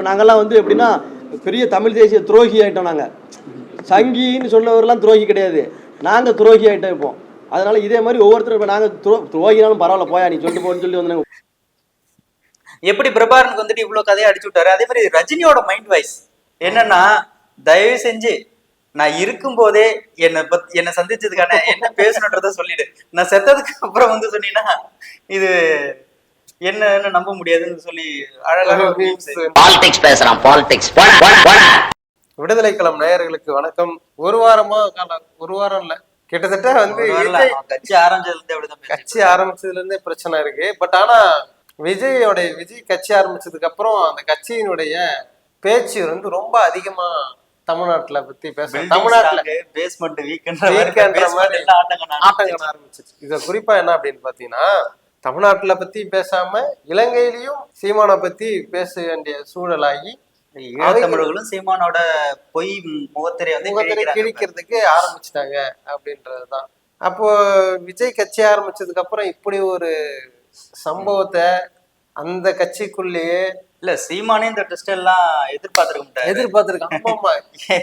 இப்போ நாங்கெல்லாம் வந்து எப்படின்னா பெரிய தமிழ் தேசிய துரோகி ஆகிட்டோம் நாங்கள் சங்கின்னு சொன்னவரெல்லாம் துரோகி கிடையாது. நாங்கள் துரோகி ஆயிட்டோம் இப்போ. அதனால இதே மாதிரி ஒவ்வொருத்தரும் இப்போ நாங்கள் துரோ துரோகினாலும் பரவாயில்ல போயா நீ சொல்லிட்டு போன்னு சொல்லி வந்து எப்படி பிரபாரனுக்கு வந்துட்டு இவ்வளோ கதையை அடிச்சு விட்டாரு? அதே மாதிரி ரஜினியோட மைண்ட் வாய்ஸ் என்னன்னா தயவு செஞ்சு நான் இருக்கும் போதே என்னை பத் என்னை சந்திச்சதுக்கான என்ன பேசணுன்றத சொல்லிடு. நான் செத்ததுக்கு அப்புறம் வந்து சொன்னீங்கன்னா இது என்னன்னு நம்ப முடியாதுன்னு சொல்லி. பாலிடிக்ஸ் பேசுறான் பாலிடிக்ஸ் போடா போடா போடா. விடுதலை களம் நேயர்களுக்கு வணக்கம். ஒரு வாரமா ஒரு வாரம் இல்ல. கிட்டத்தட்ட வந்து கட்சி ஆரம்பிச்சதுல இருந்து கட்சி ஆரம்பிச்சதுல இருந்தே பிரச்சனை இருக்கு. பட் ஆனா விஜயோட விஜய் கட்சி ஆரம்பிச்சதுக்கு அப்புறம் அந்த கட்சியினுடைய பேச்சு வந்து ரொம்ப அதிகமா தமிழ்நாட்டுல பத்தி பேச தமிழ்நாட்டுல பேஸ்மெண்ட் வீக்ன்ற Weekன்ற மாதிரி எல்லாம் ஆட்டங்க ஆட்டங்கள் ஆரம்பிச்சிச்சு இது குறிப்பா என்ன அப்படின்னு பாத்தீங்கன்னா தமிழ்நாட்டுல பத்தி பேசாம இலங்கையிலயும் சீமானை பத்தி பேச வேண்டிய சூழலாகி ஈழத்தமிழர்களும் சீமானோட பொய் முகத்திரை வந்து முகத்திரை. கிழிக்கிறதுக்கு ஆரம்பிச்சிட்டாங்க அப்படின்றதுதான் அப்போ விஜய் கட்சி ஆரம்பிச்சதுக்கு அப்புறம் இப்படி ஒரு சம்பவத்தை அந்த கட்சிக்குள்ளேயே இல்ல சீமானே இந்த டெஸ்ட் எல்லாம் எதிர்பார்த்திருக்க மாட்டாரு. எதிர்பார்த்திருக்காங்க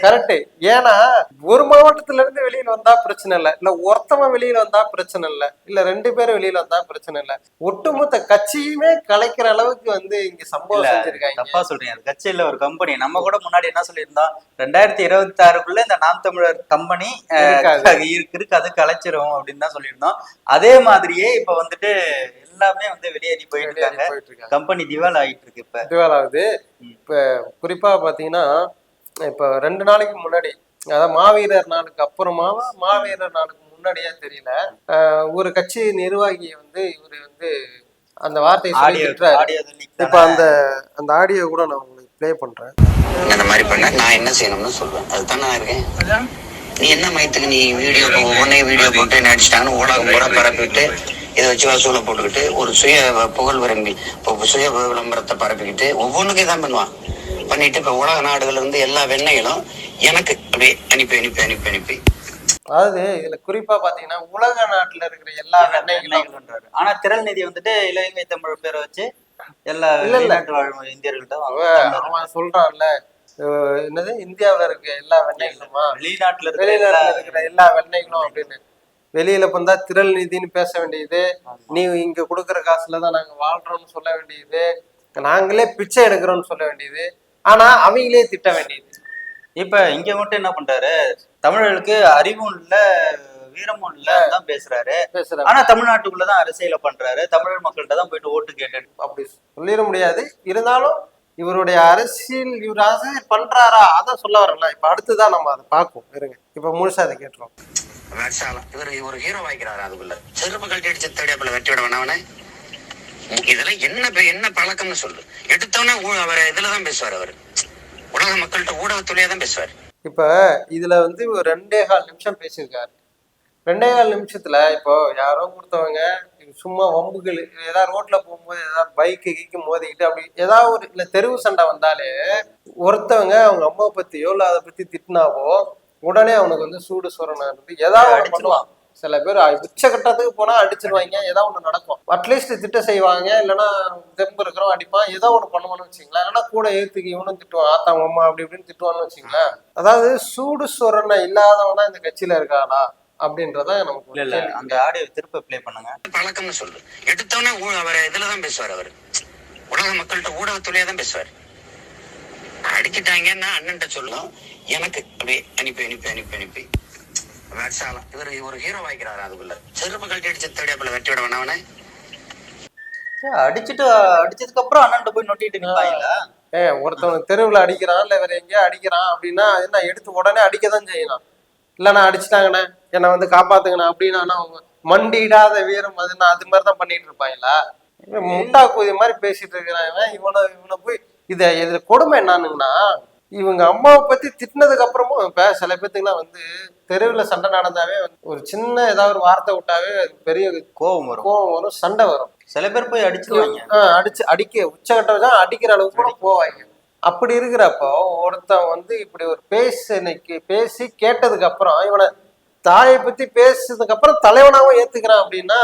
கரெக்ட் ஏன்னா ஒரு மாவட்டத்துல இருந்து வெளியில வந்தா பிரச்சனை இல்ல. இல்ல ஒருத்தவன் வெளியில வந்தா பிரச்சனை இல்ல. இல்ல ரெண்டு பேரும் வெளியில வந்தா பிரச்சனை இல்ல. ஒட்டுமொத்த கட்சியுமே கலைக்கிற அளவுக்கு வந்து இங்க சம்பவம் செஞ்சிருக்காங்க. தப்பா சொல்றீங்க. அது கட்சியில ஒரு கம்பெனி நம்ம கூட முன்னாடி என்ன சொல்லியிருந்தோம் ரெண்டாயிரத்தி இருபத்தி ஆறுக்குள்ள இந்த நாம் தமிழர் கம்பெனி. இருக்கு அது கலைச்சிரும் அப்படின்னு தான் சொல்லியிருந்தோம். அதே மாதிரியே இப்ப வந்துட்டு எல்லாமே வந்து வெளியேறி போயிட்டு இருக்காங்க போயிட்டு இருக்காங்க கம்பெனி திவால் ஆயிட்டு இருக்கு இப்ப இதுவாலாவது இப்ப குறிப்பா பாத்தீங்கன்னா இப்ப ரெண்டு நாளைக்கு முன்னாடி அதாவது மாவீரர் நாளுக்கு அப்புறமாவா மாவீரர் நாளுக்கு முன்னாடியா தெரியல. ஒரு கட்சி நிர்வாகியை வந்து இவரு வந்து அந்த வார்த்தையை சொல்லி இப்ப அந்த அந்த ஆடியோ கூட நான் உங்களுக்கு ப்ளே பண்றேன். இந்த மாதிரி பண்ண? நான் என்ன செய்யணும்னு சொல்வேன். அதுதான் நான் இருக்கேன். நீ என்ன மயத்துக்கு நீ வீடியோ உடனே வீடியோ போட்டு நடிச்சிட்டாங்கன்னு ஊடகம் பூரா பரப்பிட்டு இதை வச்சு வசூலை போட்டுக்கிட்டு ஒரு சுய புகழ் விரும்பி இப்போ சுய விளம்பரத்தை பரப்பிக்கிட்டு ஒவ்வொன்றுக்கும் இதான் பண்ணுவான். பண்ணிட்டு இப்ப உலக நாடுகள்ல இருந்து எல்லா வெண்ணைகளும் எனக்கு அப்படியே அனுப்பி அனுப்பி அனுப்பி அனுப்பி. அதாவது இதுல குறிப்பா பாத்தீங்கன்னா உலக நாட்டுல இருக்கிற எல்லா வெண்ணைகளும் ஆனா திரள் நிதி வந்துட்டு இலங்கை தமிழ் பேரை வச்சு எல்லா. வெளிநாட்டு வாழ் இந்தியர்கள்ட்ட அவன் சொல்றான்ல என்னது? இந்தியாவுல இருக்க எல்லா வெண்ணைகளுமா? வெளிநாட்டுல இருக்கிற வெளிநாட்டுல எல்லா- இருக்கிற எல்லா வெண்ணைகளும் அப்படின்னு. வெளியில வந்தா திரள் நிதின்னு பேச வேண்டியது. நீ இங்க கொடுக்குற காசுல தான் நாங்க வாழ்றோம்னு சொல்ல வேண்டியது. நாங்களே பிச்சை எடுக்கிறோம்னு சொல்ல வேண்டியது. ஆனா அவங்களே திட்ட வேண்டியது. இப்ப இங்க மட்டும் என்ன பண்றாரு? தமிழர்களுக்கு அறிவும் இல்ல வீரமும் இல்ல தான் பேசுறாரு. ஆனா தமிழ்நாட்டுக்குள்ளதான் அரசியல பண்றாரு. தமிழ் மக்கள்கிட்ட தான் போயிட்டு ஓட்டு கேட்டு அப்படி சொல்லிட முடியாது. இருந்தாலும் இவருடைய அரசியல் இவர் அரசியல் பண்றாரா? அதான் சொல்ல வரல. இப்ப அடுத்துதான் நம்ம அதை பார்ப்போம் இருங்க. இப்ப முழுசா அதை கேட்டுருவோம். வேட்சாலம் இவர் ஒரு ஹீரோ வாய்க்கிறாரு அதுக்குள்ள. செருப்பு கழட்டி அடிச்சு தேடியாப்புல வெட்டி விட வேணாவனே இதெல்லாம் என்ன என்ன பழக்கம்னு சொல்லு. எடுத்தோன்னே அவர் இதுலதான் பேசுவார் அவர். உலக மக்கள்கிட்ட ஊடகத்துலயே தான் பேசுவார். இப்ப இதுல வந்து ஒரு ரெண்டே கால் நிமிஷம் பேசியிருக்காரு. ரெண்டே கால் நிமிஷத்துல இப்போ யாரோ கொடுத்தவங்க சும்மா வம்புகள் ஏதாவது ரோட்ல போகும்போது ஏதாவது பைக்கு கீக்கு மோதிக்கிட்டு அப்படி ஏதாவது ஒரு இல்ல தெருவு சண்டை வந்தாலே ஒருத்தவங்க அவங்க அம்மாவை பத்தியோ இல்ல அதை பத்தி திட்டினாவோ உடனே அவனுக்கு வந்து சூடு சுரணா இருந்து ஏதாவது அடிச்சிருவான். சில பேர் உச்சகட்டத்துக்கு போனா அடிச்சிருவாங்க ஏதாவது ஒண்ணு நடக்கும். அட்லீஸ்ட் திட்ட செய்வாங்க இல்லைன்னா தெம்பு இருக்கிறோம் அடிப்பான் ஏதோ ஒண்ணு பண்ணுவான்னு வச்சுங்களேன் இல்லைன்னா கூட ஏத்துக்கு இவனும் திட்டுவான் ஆத்தாங்க அம்மா அப்படி இப்படின்னு திட்டுவான்னு வச்சுங்களேன் அதாவது சூடு சொரணை இல்லாதவனா இந்த கட்சியில இருக்காளா அப்படின்றத நமக்கு இல்ல. அந்த ஆடியோ திருப்ப ப்ளே பண்ணுங்க. பழக்கம்னு சொல்லு. எடுத்தவொடனே ஊ- அவர் இதுலதான் பேசுவார் அவர். உலக மக்கள்கிட்ட ஊடகத்துலயே தான் பேசுவார். அடிச்சிட்டாங்கன்னா அண்ணன்ட்ட சொல்லும் எனக்கு அப்படியே அனுப்பி அனுப்பி அனுப்பி அனுப்பி. வேட்சாலம் இவர் ஒரு ஹீரோ வாய்க்கிறாரு அதுக்குள்ள. செருப்பு கழட்டி அடிச்சு தேடியாப்புல வெட்டி விட வேணாவனே அடிச்சிட்டு அடிச்சதுக்கு அப்புறம் அண்ணன் போய் நொட்டிட்டு நிப்பாங்களா ஏ ஒருத்தவன் தெருவுல அடிக்கிறான் இல்ல வேற எங்கேயோ அடிக்கிறான் அப்படின்னா என்ன எடுத்து உடனே அடிக்கதான் செய்யலாம் இல்லைண்ணா அடிச்சிட்டாங்கண்ணே என்னை வந்து காப்பாத்துங்கண்ணா அப்படின்னா அவங்க மண்டியிடாத வீரம் அதுன்னா அது மாதிரி தான் பண்ணிட்டு இருப்பாங்களா? முட்டா கூதி மாதிரி பேசிட்டு இருக்கிறான் இவன். இவனை போய் இத இதுல கொடுமை என்னன்னுங்கன்னா இவங்க அம்மாவை பத்தி திட்டினதுக்கு அப்புறமும் இப்ப சில பேத்துக்குலாம் வந்து தெருவுல சண்டை நடந்தாவே ஒரு சின்ன ஏதாவது ஒரு வார்த்தை விட்டாவே பெரிய கோவம் வரும். கோவம் வரும் சண்டை வரும். சில பேர் போய் அடிச்சிருவாங்க. ஆஹ் அடிச்சு அடிக்க உச்சகட்டம் தான் அடிக்கிற அளவுக்கு கூட போவாங்க. அப்படி இருக்கிறப்போ ஒருத்தன் வந்து இப்படி ஒரு பேசினைக்கு பேசி கேட்டதுக்கு அப்புறம் இவனை தாயை பத்தி பேசுனதுக்கு அப்புறம் தலைவனாவும் ஏத்துக்கிறான் அப்படின்னா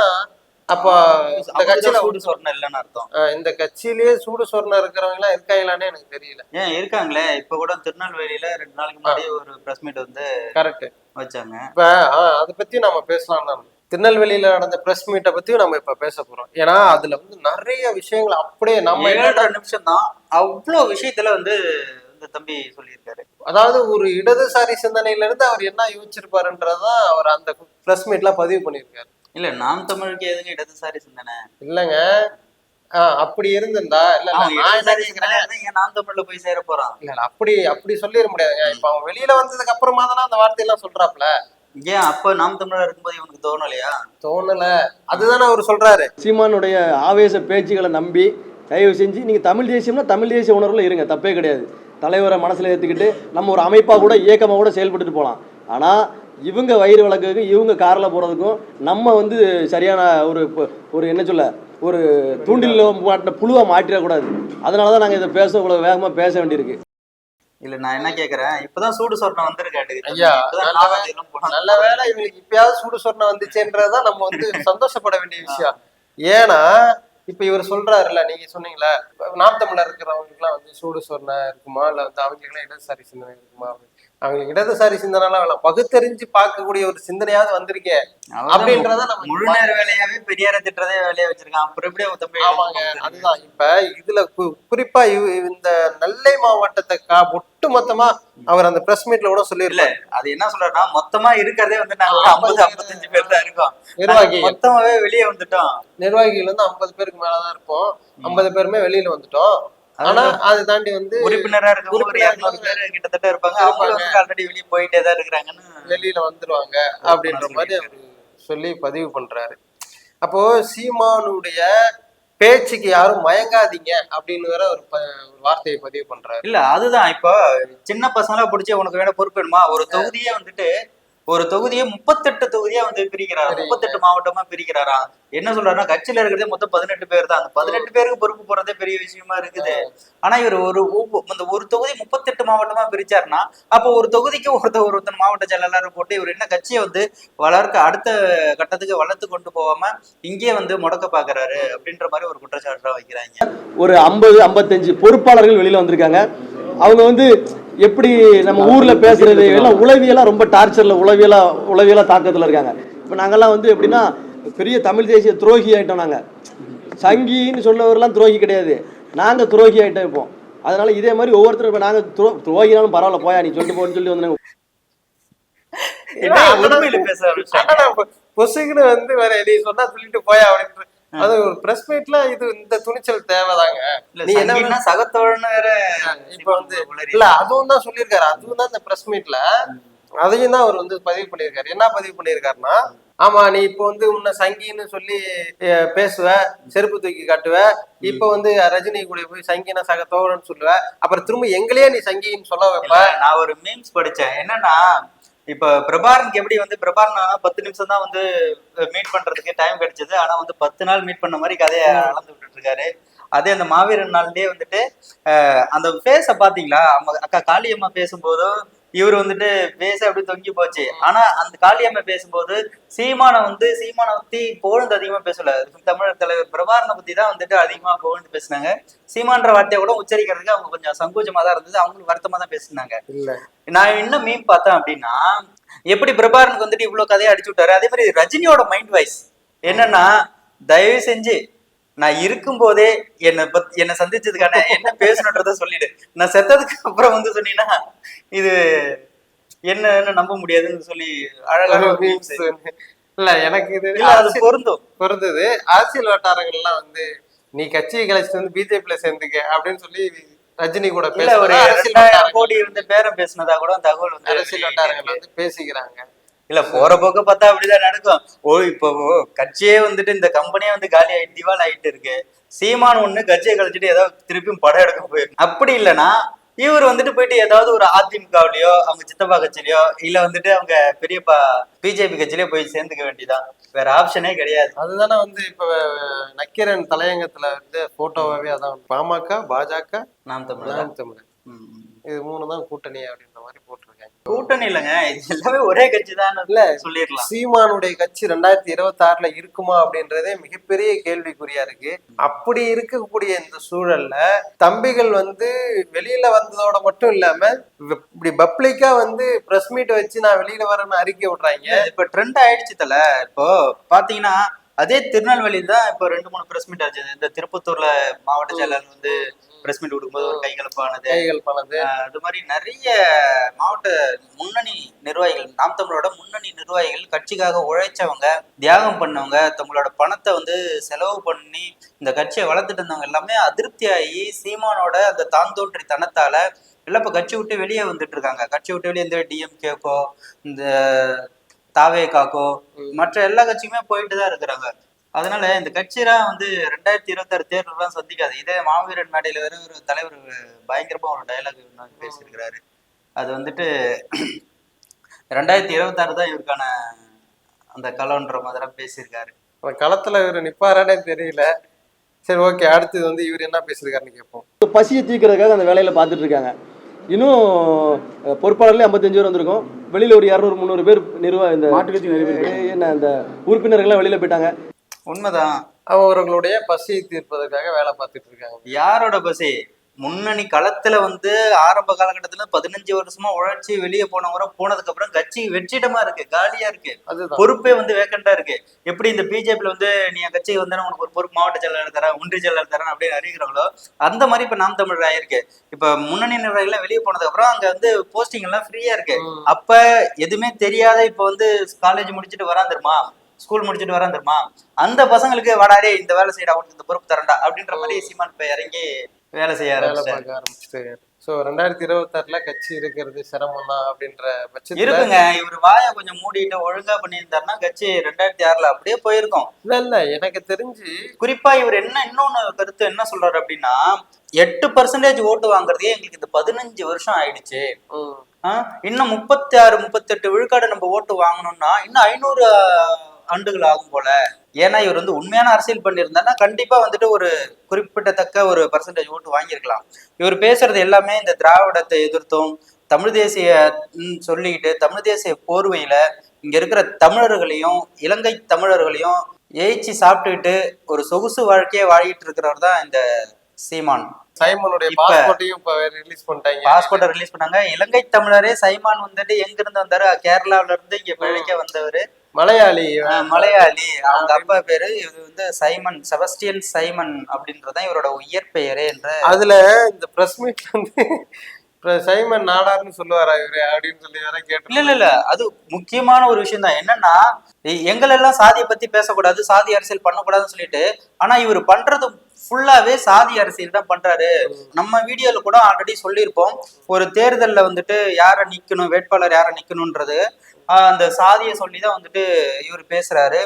அப்போ இந்த கட்சியில சூடு சொரணம் இல்லைன்னு அர்த்தம். இந்த கட்சியிலேயே சூடு சொரணம் இருக்கிறவங்க எல்லாம் இருக்காங்களான்னு எனக்கு தெரியல. ஏன் இருக்காங்களே? இப்ப கூட திருநெல்வேலியில ரெண்டு நாளைக்கு முன்னாடி ஒரு பிரஸ் மீட் வந்து கரெக்ட் வச்சாங்க. இப்ப அதை பத்தி நம்ம பேசலாம் தான். திருநெல்வேலியில நடந்த பிரஸ் மீட்டை பத்தியும் நம்ம இப்ப பேச போறோம். ஏன்னா அதுல வந்து நிறைய விஷயங்கள் அப்படியே நம்ம ஏழரை நிமிஷம் தான் அவ்வளவு விஷயத்துல வந்து தம்பி சொல்லியிருக்காரு. அதாவது ஒரு இடதுசாரி சிந்தனையில இருந்து அவர் என்ன யோசிச்சிருப்பாருன்றதான் அவர் அந்த பிரஸ் மீட்ல பதிவு பண்ணியிருக்காரு. இல்ல நாம் தமிழுக்கு எதுங்க இடதுசாரி சிந்தனை? இல்லைங்க. ஆஹ் அப்படி இருந்திருந்தா இல்ல நான் தமிழ்ல போய் சேர போறான். இல்ல அப்படி அப்படி சொல்லிட முடியாதுங்க. இப்ப அவன் வெளியில வந்ததுக்கு அப்புறமா தானே அந்த வார்த்தையெல்லாம் சொல்றாப்ல ஏன் அப்ப நாம் தமிழர் இருக்கும்போது இவனுக்கு தோணலையா? தோணல. அதுதானே அவர் சொல்றாரு. சீமானுடைய ஆவேச பேச்சுகளை நம்பி தயவு செஞ்சு நீங்கள் தமிழ் தேசியம்னா தமிழ் தேசிய உணர்வில் இருங்க தப்பே கிடையாது. தலைவரை மனசில் ஏற்றுக்கிட்டு நம்ம ஒரு அமைப்பாக கூட இயக்கமாக கூட செயல்பட்டுட்டு போகலாம் ஆனால் இவங்க வயிறு வழக்குக்கு இவங்க காரில் போகிறதுக்கும் நம்ம வந்து சரியான ஒரு ஒரு என்ன சொல்ல ஒரு தூண்டில் மாட்டின புழுவாக மாற்றிடக்கூடாது அதனால தான் நாங்கள் இதை பேச இவ்வளோ வேகமாக பேச வேண்டியிருக்கு. இல்ல நான் என்ன கேக்குறேன் இப்பதான் சூடு சொரணம் வந்திருக்காடு ஐயா, இப்பதான் நல்ல வேளை இவங்களுக்கு இப்பயாவது சூடு சொரணம் வந்துச்சேன்றதான் நம்ம வந்து சந்தோஷப்பட வேண்டிய விஷயம். ஏன்னா இப்ப இவர் சொல்றாருல்ல நீங்க சொன்னீங்களா நாம் தமிழர் இருக்கிறவங்களுக்கு எல்லாம் வந்து சூடு சொரணம் இருக்குமா இல்ல வந்து அவங்களுக்கு எல்லாம் இடதுசாரி சிந்தனை இருக்குமா அப்படின்னு. அவங்களுக்கு இடதுசாரி சிந்தனைலாம் வேணாம். பகுத்தறிஞ்சு பார்க்கக்கூடிய ஒரு சிந்தனையாவது வந்திருக்கே. அப்படின்றத நம்ம முழு நேர வேலையாவே பெரியார திட்டுறதே வேலையா வச்சிருக்கான் அப்புறம் எப்படி தம்பி ஆமாங்க அதுதான். இப்ப இதுல குறிப்பா இந்த நெல்லை மாவட்டத்தை கா ஒட்டு மொத்தமா அவர் அந்த பிரஸ் மீட்ல கூட சொல்லியிருந்தார் அது என்ன சொல்றேன்னா மொத்தமா இருக்கிறதே வந்து நாங்க ஐம்பது ஐம்பத்தஞ்சு பேர் தான் இருக்கோம். நிர்வாகி மொத்தமாவே வெளியே வந்துட்டோம். நிர்வாகிகள் வந்து ஐம்பது பேருக்கு மேலதான் இருப்போம். ஐம்பது பேருமே வெளியில வந்துட்டோம். ஆனா அதை தாண்டி வந்து உறுப்பினரா இருக்க உறுப்பினரா கிட்டத்தட்ட இருப்பாங்க. வந்து ஆல்ரெடி வெளியே போயிட்டே தான் இருக்கிறாங்கன்னு வெளியில வந்துருவாங்க அப்படின்ற மாதிரி அவரு சொல்லி பதிவு பண்றாரு. அப்போ சீமானுடைய பேச்சுக்கு யாரும் மயங்காதீங்க அப்படின்னு வேற ஒரு வார்த்தையை பதிவு பண்றாரு. இல்ல அதுதான். இப்போ சின்ன பசங்களா பிடிச்சி உனக்கு வேணா பொறுப்பு வேணுமா? ஒரு தொகுதியே வந்துட்டு ஒரு தொகுதியை முப்பத்தெட்டு தொகுதியா வந்து பிரிக்கிறாரு. முப்பத்தெட்டு மாவட்டமா பிரிக்கிறாரா? என்ன சொல்றாருன்னா கட்சியில இருக்கிறதே மொத்தம் பதினெட்டு பேர் தான். அந்த பதினெட்டு பேருக்கு பொறுப்பு போறதே பெரிய விஷயமா இருக்குது. ஆனா இவர் ஒரு அந்த ஒரு தொகுதி முப்பத்தெட்டு மாவட்டமா பிரிச்சாருன்னா அப்போ ஒரு தொகுதிக்கு ஒருத்தர் ஒருத்தர் மாவட்ட செயலாளர் போட்டு இவர் என்ன கட்சியை வந்து வளர்க்க அடுத்த கட்டத்துக்கு வளர்த்து கொண்டு போகாம இங்கேயே வந்து முடக்க பாக்குறாரு அப்படின்ற மாதிரி ஒரு குற்றச்சாட்டு வைக்கிறாங்க. ஒரு ஐம்பது ஐம்பத்தஞ்சு பொறுப்பாளர்கள் வெளியில வந்திருக்காங்க. அவங்க வந்து எப்படி நம்ம ஊர்ல பேசுறது? எல்லாம் உளவியலா ரொம்ப டார்ச்சர்ல உளவியலா உளவியலா தாக்கத்துல இருக்காங்க. இப்போ நாங்கெல்லாம் வந்து எப்படின்னா பெரிய தமிழ் தேசிய துரோகி ஆயிட்டோம் நாங்க. சங்கின்னு சொன்னவரெல்லாம் துரோகி கிடையாது. நாங்க துரோகி ஆயிட்டோம் இப்போ. அதனால இதே மாதிரி ஒவ்வொருத்தரும் இப்போ நாங்க துரோ துரோகினாலும் பரவாயில்ல போயா நீ சொல்லிட்டு போன்னு சொல்லி வந்து என்ன உண்மையில பேச பொசுக்குன்னு வந்து வேற நீ சொன்னா சொல்லிட்டு போயா அப்படின்னு அது ஒரு பிரஸ் மீட்ல இது இந்த துணிச்சல் தேவைதாங்க. நீ என்ன சகத்தோழன்னு வேற இப்ப வந்து இல்ல அதுவும் தான் சொல்லியிருக்காரு. அதுவும் தான் இந்த பிரஸ் மீட்ல அதையும் தான் அவர் வந்து பதிவு பண்ணியிருக்காரு. என்ன பதிவு பண்ணியிருக்காருன்னா ஆமா நீ இப்போ வந்து உன்னை சங்கின்னு சொல்லி பேசுவ செருப்பு தூக்கி காட்டுவ இப்போ வந்து ரஜினி கூட போய் சங்கினா சக தோழன்னு சொல்லுவ அப்புறம் திரும்ப எங்களையே நீ சங்கின்னு சொல்ல வைப்ப. நான் ஒரு மீம்ஸ் படிச்சேன். என்னன்னா இப்ப பிரபாரனுக்கு எப்படி வந்து பிரபாரன் பத்து நிமிஷம் தான் வந்து மீட் பண்றதுக்கு டைம் கிடைச்சது. ஆனா வந்து பத்து நாள் மீட் பண்ண மாதிரி கதையை அளந்து விட்டுட்டு இருக்காரு அதே அந்த மாவீரன் நாள்லயே வந்துட்டு அந்த ஃபேஸ பாத்தீங்களா அவங்க அக்கா காளியம்மா பேசும்போதும் இவர் வந்துட்டு பேச அப்படி தொங்கி போச்சு. ஆனா அந்த காளியம்மா பேசும்போது சீமானை வந்து சீமானை பத்தி புகழ்ந்து அதிகமா பேசல. தமிழர் தலைவர் பிரபாரனை பத்தி தான் வந்துட்டு அதிகமா புகழ்ந்து பேசினாங்க. சீமான்ற வார்த்தையை கூட உச்சரிக்கிறதுக்கு அவங்க கொஞ்சம் சங்கோஜமா தான் இருந்தது. அவங்களுக்கு வருத்தமா தான் பேசினாங்க. இல்ல. நான் என்ன மீன் பார்த்தேன் அப்படின்னா எப்படி பிரபாரனுக்கு வந்துட்டு இவ்வளவு கதையை அடிச்சு விட்டாரு? அதே மாதிரி ரஜினியோட மைண்ட் வாய்ஸ் என்னன்னா தயவு செஞ்சு நான் இருக்கும் போதே என்னை பத் என்னை சந்திச்சதுக்கான என்ன பேசணுன்றத சொல்லிடு. நான் செத்ததுக்கு அப்புறம் வந்து சொன்னீங்கன்னா இது என்னன்னு நம்ப முடியாதுன்னு சொல்லி memes. இல்ல எனக்கு இது அது பொருந்தும். பொருந்தது. அரசியல் வட்டாரங்கள்லாம் வந்து நீ கட்சியை கழிச்சிட்டு வந்து பிஜேபியில சேர்ந்துக்க அப்படின்னு சொல்லி ரஜினி கூட இல்ல ஒரு கோடி இருந்த பேரம் பேசினதா கூட தகவல் வந்து அரசியல் வட்டாரங்கள் வந்து பேசிக்கிறாங்க. இல்ல போற போக்க பார்த்தா அப்படிதான் நடக்கும். ஓ இப்போ கட்சியே வந்துட்டு இந்த கம்பெனியே வந்து காலி ஆயிட்டு திவால் ஆயிட்டு இருக்கு. சீமான் ஒண்ணு கட்சியை கழிச்சிட்டு ஏதாவது திருப்பியும் படம் எடுக்க போயிருக்கு. அப்படி இல்லைன்னா இவர் வந்துட்டு போயிட்டு ஏதாவது ஒரு அதிமுகவுலயோ அவங்க சித்தப்பா கட்சியிலயோ இல்ல வந்துட்டு அவங்க பெரியப்பா பிஜேபி கட்சியிலே போய் சேர்ந்துக்க வேண்டியதான் வேற ஆப்ஷனே கிடையாது. அதுதானே வந்து இப்ப நக்கீரன் தலையங்கத்துல வந்து போட்டோவாவே அதான் பாமக பாஜக நாம் தமிழர். நாம் தமிழர். ம். இது மூணு தான் கூட்டணி அப்படின்ற மாதிரி போட்டிருக்காங்க. கூட்டணி இல்லைங்க. எல்லாமே ஒரே கட்சி தான் இல்ல சொல்லிடலாம். சீமானுடைய கட்சி ரெண்டாயிரத்தி இருபத்தி ஆறுல இருக்குமா அப்படின்றதே மிகப்பெரிய கேள்விக்குறியா இருக்கு. அப்படி இருக்கக்கூடிய இந்த சூழல்ல தம்பிகள் வந்து வெளியில வந்ததோட மட்டும் இல்லாம இப்படி பப்ளிக்கா வந்து பிரஸ் மீட் வச்சு நான் வெளியில வரேன்னு அறிக்கை விடுறாங்க. இப்ப ட்ரெண்ட் ஆயிடுச்சு தல. இப்போ பாத்தீங்கன்னா அதே திருநெல்வேலி தான் இப்போ ரெண்டு மூணு பிரஸ் மீட் ஆச்சு. இந்த திருப்பத்தூர்ல மாவட்ட செயலாளர் வந்து பிரஸ் மீட் கொடுக்கும்போது ஒரு கைகலப்பானது ஆஹ் அது மாதிரி நிறைய மாவட்ட முன்னணி நிர்வாகிகள் நாம் தமிழோட முன்னணி நிர்வாகிகள் கட்சிக்காக உழைச்சவங்க தியாகம் பண்ணவங்க தங்களோட பணத்தை வந்து செலவு பண்ணி இந்த கட்சியை வளர்த்துட்டு இருந்தவங்க எல்லாமே அதிருப்தியாகி சீமானோட அந்த தாந்தோன்றி தனத்தால எல்லாம் இப்ப கட்சி விட்டு வெளியே வந்துட்டு இருக்காங்க. கட்சி விட்டு வெளியே இந்த டிஎம்கேக்கோ இந்த தாவேகாக்கோ மற்ற எல்லா கட்சியுமே போயிட்டு தான் இருக்கிறாங்க. அதனால இந்த கட்சியெல்லாம் வந்து ரெண்டாயிரத்தி இருபத்தாறு தேர்தலாம் சந்திக்காது. இதே மாவீரன் மேடையில வேற ஒரு தலைவர் பயங்கரமா ஒரு டைலாக் பேசியிருக்கிறாரு. அது வந்துட்டு ரெண்டாயிரத்தி இருபத்தாறு தான் இவருக்கான அந்த களம்ன்ற மாதிரி பேசியிருக்காரு. அந்த களத்துல இவர் நிப்பாரானே தெரியல. சரி ஓகே அடுத்தது வந்து இவர் என்ன பேசியிருக்காருன்னு கேட்போம். பசியை தீர்க்கறதுக்காக அந்த வேலையில பார்த்துட்டு இருக்காங்க. இன்னும் பொறுப்பாளர்களே ஐம்பத்தஞ்சு பேர் வந்திருக்கோம். வெளியில ஒரு இரநூறு முந்நூறு பேர் நிர்வா இந்த என்ன இந்த உறுப்பினர்கள்லாம் வெளியில போயிட்டாங்க. உண்மைதான். அவர்களுடைய பசியை தீர்ப்பதற்காக வேலை பார்த்துட்டு இருக்காங்க. யாரோட பசி? முன்னணி களத்துல வந்து ஆரம்ப காலகட்டத்துல பதினஞ்சு வருஷமா உழைச்சி வெளியே போனவங்க போனதுக்கு அப்புறம் கட்சி வெற்றிடமா இருக்கு காலியா இருக்கு. பொறுப்பே வந்து வேக்கண்டா இருக்கு. எப்படி இந்த பிஜேபியில் வந்து நீ கட்சிக்கு வந்தா உனக்கு ஒரு பொறுப்பு மாவட்ட செயலாளர் தரேன் ஒன்றிய செயலாளர் தரேன் அப்படின்னு அறிவிக்கிறாங்களோ அந்த மாதிரி இப்ப நாம் தமிழர் ஆயிருக்கு. இப்ப முன்னணி நிர்வாகிகள் வெளியே போனதுக்கு அப்புறம் அங்க வந்து போஸ்டிங் எல்லாம் ஃப்ரீயா இருக்கு. அப்ப எதுவுமே தெரியாத இப்ப வந்து காலேஜ் முடிச்சுட்டு வரான் தெரியுமா? ஸ்கூல் முடிச்சுட்டு வரான் தெரியுமா? அந்த பசங்களுக்கு வடாரே இந்த வேலை செய்யடா உனக்கு இந்த பொறுப்பு தரேன்டா அப்படின்ற மாதிரி சீமான் இப்ப இறங்கி வேலை செய்ய ஆரம்பிச்சுட்டு ஸோ ரெண்டாயிரத்தி இருபத்தாறுல கட்சி இருக்கிறது சிரமம் தான் அப்படின்ற பட்சத்துல இருக்குங்க. இவர் வாயை கொஞ்சம் மூடிட்டு ஒழுங்கா பண்ணியிருந்தாருன்னா கட்சி ரெண்டாயிரத்தி ஆறுல அப்படியே போயிருக்கும். இல்ல இல்ல. எனக்கு தெரிஞ்சு குறிப்பா இவர் என்ன இன்னொன்னு கருத்து என்ன சொல்றாரு அப்படின்னா எட்டு பர்சன்டேஜ் ஓட்டு வாங்குறதே எங்களுக்கு இந்த பதினஞ்சு வருஷம் ஆயிடுச்சு. இன்னும் முப்பத்தி ஆறு முப்பத்தெட்டு விழுக்காடு நம்ம ஓட்டு வாங்கணும்னா இன்னும் ஐநூறு ஆண்டுகள் ஆகும் போல. ஏன்னா இவர் வந்து உண்மையான அரசியல் பண்ணியிருந்தாருன்னா கண்டிப்பா வந்துட்டு ஒரு குறிப்பிடத்தக்க ஒரு பர்சன்டேஜ் ஓட்டு வாங்கியிருக்கலாம். இவர் பேசுறது எல்லாமே இந்த திராவிடத்தை எதிர்த்தும் தமிழ் தேசிய சொல்லிக்கிட்டு தமிழ் தேசிய போர்வையில இங்க இருக்கிற தமிழர்களையும் இலங்கை தமிழர்களையும் ஏய்ச்சி சாப்பிட்டுக்கிட்டு ஒரு சொகுசு வாழ்க்கையை வாழிட்டு இருக்கிறவர் தான் இந்த சீமான். சைமனுடைய பாஸ்போர்ட்டையும் இப்ப ரிலீஸ் பண்ணிட்டாங்க. பாஸ்போர்ட்டை ரிலீஸ் பண்ணாங்க. இலங்கை தமிழரே சைமான் வந்துட்டு எங்க இருந்து வந்தாரு? கேரளாவுல இருந்து இங்க பிழைக்க வந்தவரு. மலையாளி. மலையாளி. அவங்க அப்பா பேரு இது வந்து சைமன் செபஸ்டியன் சைமன் அப்படின்றதான் இவரோட இயற்பெயரே என்ற அதுல இந்த பிரஸ் மீட் வந்து சைமன் நாடார்னு சொல்லுவாரா இவரு அப்படின்னு சொல்லி வேற கேட்டு இல்ல இல்ல அது முக்கியமான ஒரு விஷயம் தான் என்னன்னா எங்களெல்லாம் சாதியை பத்தி பேசக்கூடாது சாதி அரசியல் பண்ணக்கூடாதுன்னு சொல்லிட்டு ஆனா இவர் பண்றது ஃபுல்லாவே சாதி அரசியல் தான் பண்றாரு. நம்ம வீடியோல கூட ஆல்ரெடி சொல்லியிருப்போம். ஒரு தேர்தல்ல வந்துட்டு யாரை நிக்கணும் வேட்பாளர் யாரை நிக்கணும்ன்றது அந்த சாதியை சொல்லி தான் வந்துட்டு இவர் பேசுறாரு.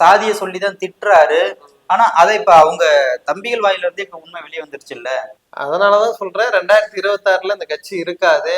சாதியை சொல்லி தான் திட்டுறாரு. ஆனா அதை இப்ப அவங்க தம்பிகள் வாயிலிருந்தே இப்ப உண்மை வெளியே வந்துருச்சு இல்ல? அதனாலதான் சொல்றேன் ரெண்டாயிரத்தி இருபத்தாறுல இந்த கட்சி இருக்காது.